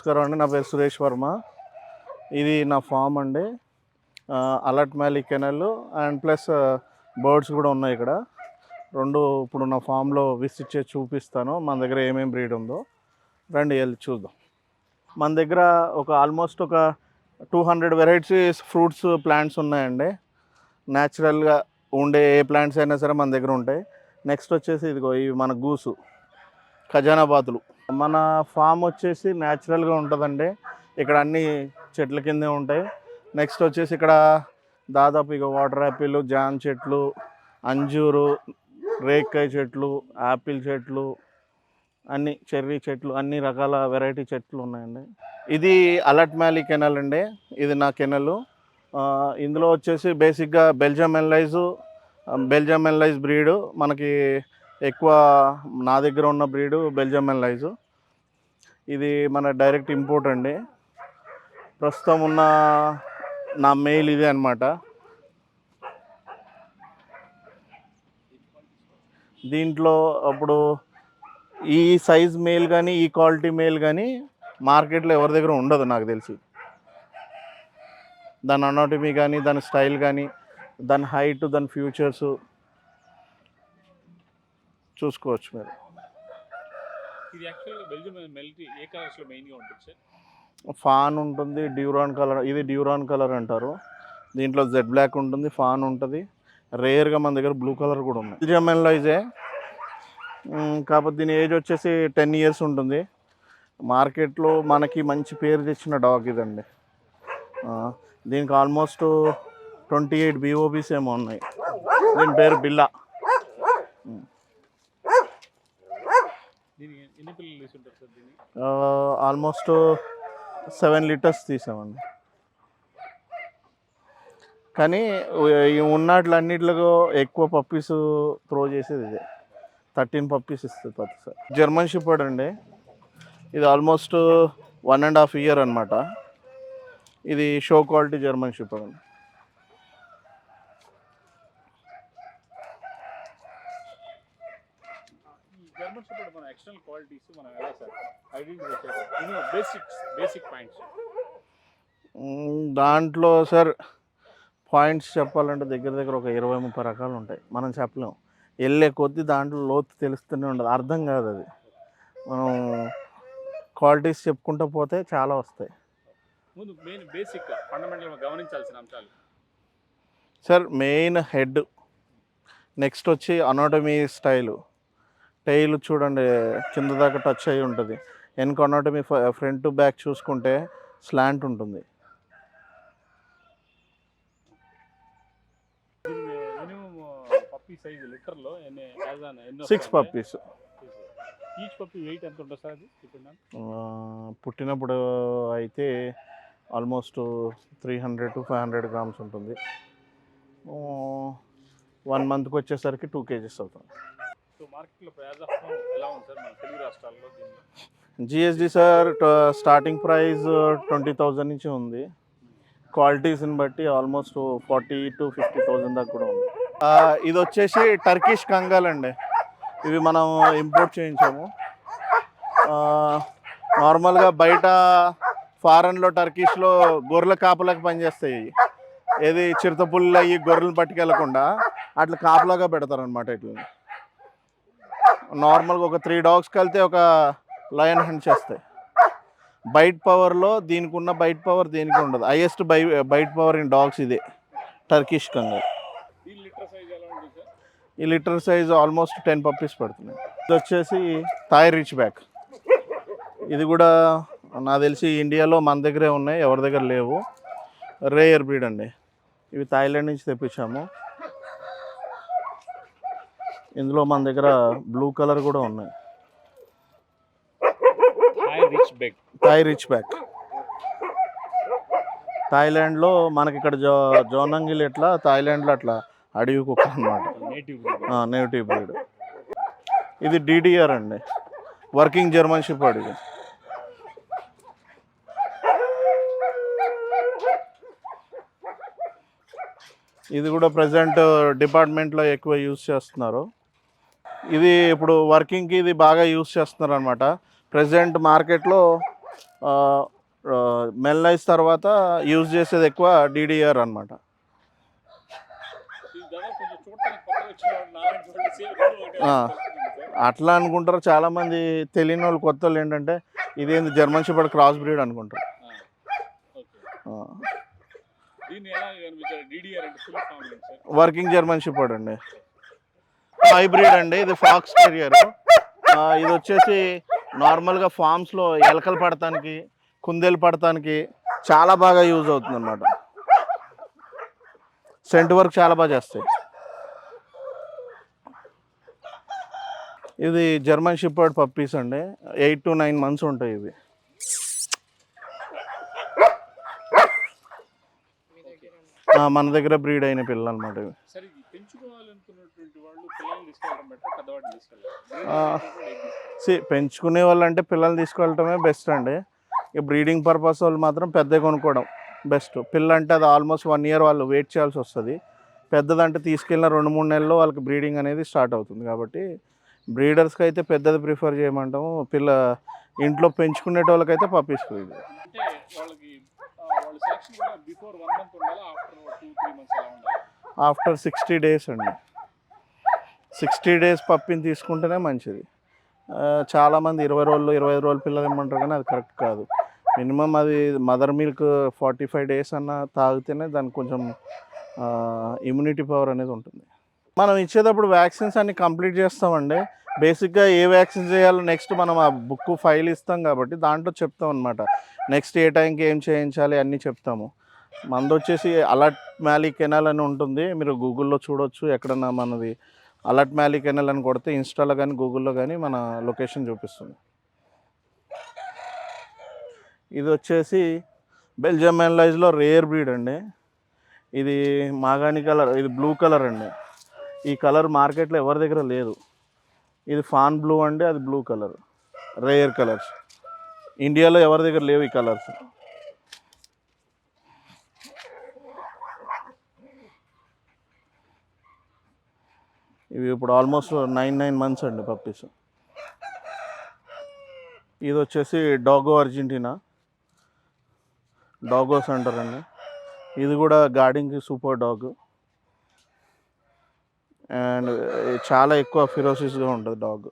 నమస్కారం అండి. నా పేరు సురేష్ వర్మ. ఇది నా ఫామ్ అండి. అలర్ట్ మ్యాలీ కెనల్ అండ్ ప్లస్ బర్డ్స్ కూడా ఉన్నాయి ఇక్కడ. రెండు ఇప్పుడు నా ఫామ్లో విసిట్ చేసి చూపిస్తాను. మన దగ్గర ఏమేమి బ్రీడ్ ఉందో. రండి వెళ్ళి చూద్దాం. మన దగ్గర ఒక ఆల్మోస్ట్ ఒక two hundred varieties fruits plants ఉన్నాయండి. న్యాచురల్గా ఉండే ఏ ప్లాంట్స్ అయినా సరే మన దగ్గర ఉంటాయి. నెక్స్ట్ వచ్చేసి ఇదిగో ఇవి మన గూసు ఖజానా బాతులు. మన ఫామ్ వచ్చేసి న్యాచురల్గా ఉంటుందండి. ఇక్కడ అన్ని చెట్ల కిందే ఉంటాయి. నెక్స్ట్ వచ్చేసి ఇక్కడ దాదాపు ఇక వాటర్ యాపిల్ జామ్ చెట్లు అంజూరు రేక్కాయ చెట్లు యాపిల్ చెట్లు అన్ని చెర్రీ చెట్లు అన్ని రకాల వెరైటీ చెట్లు ఉన్నాయండి. ఇది అలర్ట్ మ్యాలీ కెనల్ అండి. ఇది నా కెనల్. ఇందులో వచ్చేసి బేసిక్గా బెల్జియం ఎన్లైజు బెల్జియం ఎన్లైజ్ బ్రీడు మనకి ఎక్కువ నా దగ్గర ఉన్న బ్రీడు బెల్జియం ఎన్లైజు. ఇది మన డైరెక్ట్ ఇంపోర్ట్ అండి. ప్రస్తుతం ఉన్న నా మెయిల్ ఇదే అనమాట దీంట్లో అప్పుడు ఈ సైజ్ మెయిల్ కానీ ఈ క్వాలిటీ మెయిల్ కానీ మార్కెట్లో ఎవరి దగ్గర ఉండదు నాకు తెలిసి. దాని అనాటమీ కానీ దాని స్టైల్ కానీ దాని హైట్ దాని ఫ్యూచర్స్ చూసుకోవచ్చు మీరు. ఇది యాక్చువల్గా బెల్జియం మెల్టీ ఏ కలర్స్లో మెయిన్గా ఉంటుంది సార్ ఫాన్ ఉంటుంది డ్యూరాన్ కలర్ ఇది డ్యూరాన్ కలర్ అంటారు. దీంట్లో జెడ్ బ్లాక్ ఉంటుంది ఫాన్ ఉంటుంది. రేర్గా మన దగ్గర బ్లూ కలర్ కూడా ఉంది బెల్జియం ఎన్లైజే కాకపోతే దీని ఏజ్ వచ్చేసి టెన్ ఇయర్స్ ఉంటుంది. మార్కెట్లో మనకి మంచి పేరు తెచ్చిన డాగ్ ఇదండి. దీనికి ఆల్మోస్ట్ ట్వంటీ ఎయిట్ బీఓబీస్ ఏమో ఉన్నాయి. దీని పేరు బిల్లా దీనికి ఎన్ని పిల్లలు తీసుంటారు సార్ దీన్ని ఆల్మోస్ట్ సెవెన్ లీటర్స్ తీసామండి. కానీ ఈ ఉన్నట్లన్నిటిలో ఎక్కువ పప్పీస్ త్రో చేసేది ఇదే. థర్టీన్ పప్పీస్ ఇస్తుంది ప్రతిసారి జర్మన్ షిపర్డ్ అండి. ఇది almost one and half year అనమాట ఇది షో క్వాలిటీ జర్మన్ షిపర్డ్. అండి షెపర్డ్ మన ఎక్స్టర్నల్ క్వాలిటీస్ మనం ఎలా sir? Identify basics basic points దాంట్లో సార్ పాయింట్స్ చెప్పాలంటే దగ్గర దగ్గర ఒక ఇరవై ముప్పై రకాలు ఉంటాయి. మనం చెప్పలేం. వెళ్ళే కొద్దీ దాంట్లో లోతు తెలుస్తూనే ఉండదు. అర్థం కాదు అది. మనం క్వాలిటీస్ చెప్పుకుంటూ పోతే చాలా వస్తాయి. ముందు మెయిన్ బేసిక్ ఫండమెంటల్ గమనించాల్సిన అంశాలు. సార్ మెయిన్ హెడ్ నెక్స్ట్ వచ్చి అనాటమీ స్టైలు టైల్ చూడండి కింద దాకా టచ్ అయి ఉంటుంది. వెనక అనాటమీ ఫ్రంట్ టు బ్యాక్ చూసుకుంటే స్లాంట్ ఉంటుంది. సిక్స్ పప్పీస్ పుట్టినప్పుడు అయితే almost three hundred to five hundred grams ఉంటుంది. వన్ మంత్కి వచ్చేసరికి టూ కేజీస్ అవుతుంది. Sir GSD sir starting price twenty thousand నుంచి ఉంది. క్వాలిటీస్ని బట్టి almost forty to fifty thousand దాకా కూడా ఉంది. ఇది వచ్చేసి టర్కిష్ కంగాల్ అండి. ఇవి మనం ఇంపోర్ట్ చేయించాము. నార్మల్గా బయట ఫారెన్లో టర్కిష్లో గొర్రెల కాపులకు పనిచేస్తాయి ఏది చిరుతపుల్లు అయ్యి గొర్రెలు పట్టుకెళ్ళకుండా అట్లా కాపులాగా పెడతారు అనమాట ఇట్లా నార్మల్గా ఒక త్రీ డాగ్స్ కలితే ఒక లయన్ హండ్ చేస్తాయి. బైట్ పవర్లో దీనికి ఉన్న బైట్ పవర్ దీనికి ఉండదు. Highest by bite power in dogs ఇదే టర్కిష్ కంగా. దీని లీటర్ సైజ్ ఎలా ఉంటుంది సార్? ఈ litter size almost ten puppies పడుతున్నాయి. ఇది వచ్చేసి థాయ్ రిచ్ బ్యాక్. ఇది కూడా నాకు తెలిసి ఇండియాలో మన దగ్గరే ఉన్నాయి ఎవరి దగ్గర లేవు. రేయర్ బ్రీడ్ అండి. ఇవి థాయిలాండ్ నుంచి తెప్పించాము. ఇందులో మన దగ్గర బ్లూ కలర్ కూడా ఉన్నాయి. థాయ్ రిచ్ బ్యాక్ థాయిలాండ్లో మనకి ఇక్కడ జో జోనంగిల్ ఎట్లా థాయిలాండ్లో అట్లా అడవి కుక్క అనమాట నేటివ్ బ్రీడ్ ఇది డిడిఆర్ అండి. వర్కింగ్ జర్మన్ షిపర్డ్ ఇది. ఇది కూడా ప్రజెంట్ డిపార్ట్మెంట్లో ఎక్కువ యూస్ చేస్తున్నారు. ఇది ఇప్పుడు వర్కింగ్కి ఇది బాగా యూస్ చేస్తున్నారు అనమాట ప్రజెంట్ మార్కెట్లో మెల్లైస్ తర్వాత యూజ్ చేసేది ఎక్కువ డిడిఆర్ అనమాట. అట్లా అనుకుంటారు. చాలామంది తెలియని వాళ్ళు కొత్త వాళ్ళు ఏంటంటే ఇదేంది జర్మన్ షెపర్డ్ క్రాస్ బ్రీడ్ అనుకుంటారు. వర్కింగ్ జర్మన్ షెపర్డ్ అండి. హైబ్రిడ్ అండి. ఇది ఫాక్స్ టెరియర్. ఇది వచ్చేసి నార్మల్గా ఫామ్స్లో ఎలకలు పడటానికి కుందేలు పడటానికి చాలా బాగా యూజ్ అవుతుంది అనమాట సెంట్ వర్క్ చాలా బాగా చేస్తాయి. ఇది జర్మన్ షిప్పర్డ్ పప్పీస్ అండి. ఎయిట్ టు నైన్ మంత్స్ ఉంటాయి ఇవి. మన దగ్గర బ్రీడ్ అయిన పిల్లలు అనమాట ఇవి. సి పెంచుకునే వాళ్ళు అంటే పిల్లల్ని తీసుకెళ్ళటమే బెస్ట్ అండి. ఇక బ్రీడింగ్ పర్పస్ వాళ్ళు మాత్రం పెద్ద కొనుక్కోవడం బెస్ట్. పిల్ల అంటే అది ఆల్మోస్ట్ వన్ ఇయర్ వాళ్ళు వెయిట్ చేయాల్సి వస్తుంది. పెద్దదంటే తీసుకెళ్ళిన రెండు మూడు నెలల్లో వాళ్ళకి బ్రీడింగ్ అనేది స్టార్ట్ అవుతుంది కాబట్టి బ్రీడర్స్కి అయితే పెద్దది ప్రిఫర్ చేయమంటాము. పిల్ల ఇంట్లో పెంచుకునే వాళ్ళకైతే ఆఫ్టర్ సిక్స్టీ డేస్ అండి. సిక్స్టీ డేస్ పప్పిని తీసుకుంటేనే మంచిది. చాలామంది ఇరవై రోజులు ఇరవై ఐదు రోజులు పిల్లలు ఇమ్మంటారు కానీ అది కరెక్ట్ కాదు. మినిమం అది mother milk forty five days అన్న తాగితేనే దానికి కొంచెం ఇమ్యూనిటీ పవర్ అనేది ఉంటుంది. మనం ఇచ్చేటప్పుడు వ్యాక్సిన్స్ అన్ని కంప్లీట్ చేస్తామండి. బేసిక్గా ఏ వ్యాక్సిన్ చేయాలో నెక్స్ట్ మనం ఆ బుక్ ఫైల్ ఇస్తాం కాబట్టి దాంట్లో చెప్తాం అనమాట నెక్స్ట్ ఏ టైంకి ఏం చేయించాలి అన్నీ చెప్తాము. మనది వచ్చేసి అలర్ట్ మ్యాలీ కెనాల్ అని ఉంటుంది. మీరు గూగుల్లో చూడొచ్చు ఎక్కడన్నా మనది. అలర్ట్ మ్యాలీ కెనాల్ అని కొడితే ఇన్స్టాలో కానీ గూగుల్లో కానీ మన లొకేషన్ చూపిస్తుంది. ఇది వచ్చేసి బెల్జియం మెన్లైజ్లో రేర్ బ్రీడ్ అండి. ఇది మాగాణి కలర్ ఇది బ్లూ కలర్ అండి. ఈ కలర్ మార్కెట్లో ఎవరి దగ్గర లేదు. ఇది ఫాన్ బ్లూ అండి అది బ్లూ కలర్. రేయర్ కలర్స్. ఇండియాలో ఎవరి దగ్గర లేవు ఈ కలర్స్? ఇవి ఇప్పుడు ఆల్మోస్ట్ నైన్ నైన్ మంత్స్ అండి పప్పీస్. ఇది వచ్చేసి డాగో అర్జెంటీనా? డాగోస్ అంటారండి. ఇది కూడా గార్డింగ్కి సూపర్ డాగ్. అండ్ చాలా ఎక్కువ ఫిరోసిస్గా ఉంటుంది డాగ్.